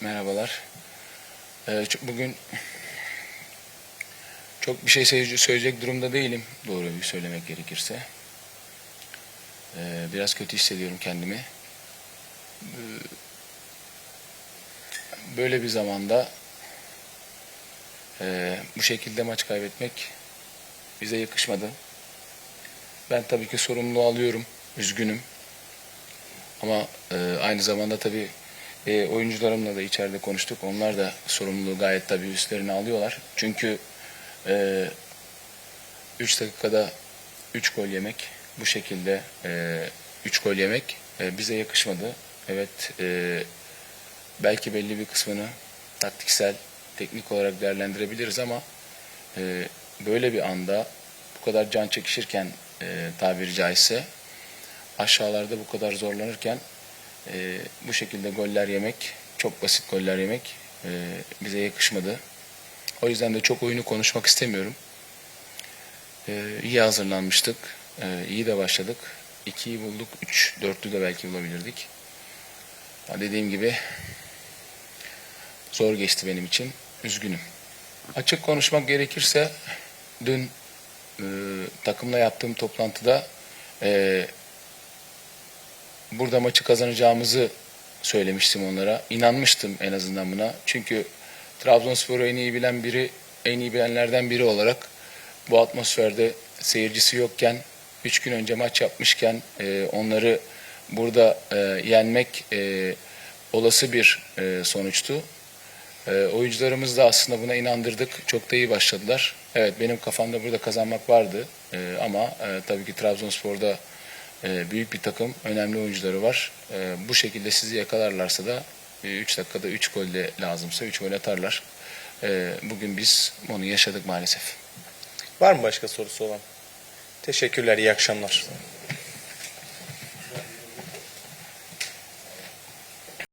Merhabalar. Ee, bugün çok bir şey söyle- söyleyecek durumda değilim doğruyu söylemek gerekirse. Ee, biraz kötü hissediyorum kendimi. Ee, Böyle bir zamanda e, bu şekilde maç kaybetmek bize yakışmadı. Ben tabii ki sorumluluğu alıyorum, üzgünüm. Ama e, aynı zamanda tabii e, oyuncularımla da içeride konuştuk. Onlar da sorumluluğu gayet tabii üstlerine alıyorlar. Çünkü 3 dakikada 3 gol yemek, bu şekilde 3 gol yemek e, bize yakışmadı. Evet, e, belki belli bir kısmını taktiksel, teknik olarak değerlendirebiliriz ama e, böyle bir anda bu kadar can çekişirken e, tabiri caizse aşağılarda bu kadar zorlanırken e, bu şekilde goller yemek, çok basit goller yemek e, bize yakışmadı. O yüzden de çok oyunu konuşmak istemiyorum. E, iyi hazırlanmıştık, e, iyi de başladık. 2'yi bulduk, 3, 4'lü de belki bulabilirdik. Ya dediğim gibi zor geçti benim için, üzgünüm. Açık konuşmak gerekirse dün e, takımla yaptığım toplantıda e, burada maçı kazanacağımızı söylemiştim onlara. İnanmıştım en azından buna. Çünkü Trabzonspor'u en iyi bilen biri, en iyi bilenlerden biri olarak bu atmosferde seyircisi yokken, üç gün önce maç yapmışken e, onları burada e, yenmek e, olası bir e, sonuçtu. E, oyuncularımız da aslında buna inandırdık. Çok da iyi başladılar. Evet benim kafamda burada kazanmak vardı. E, ama e, tabii ki Trabzonspor'da e, büyük bir takım, önemli oyuncuları var. E, bu şekilde sizi yakalarlarsa da 3 dakikada 3 gol de lazımsa 3 gol atarlar. E, bugün biz onu yaşadık maalesef. Var mı başka sorusu olan? Teşekkürler, iyi akşamlar.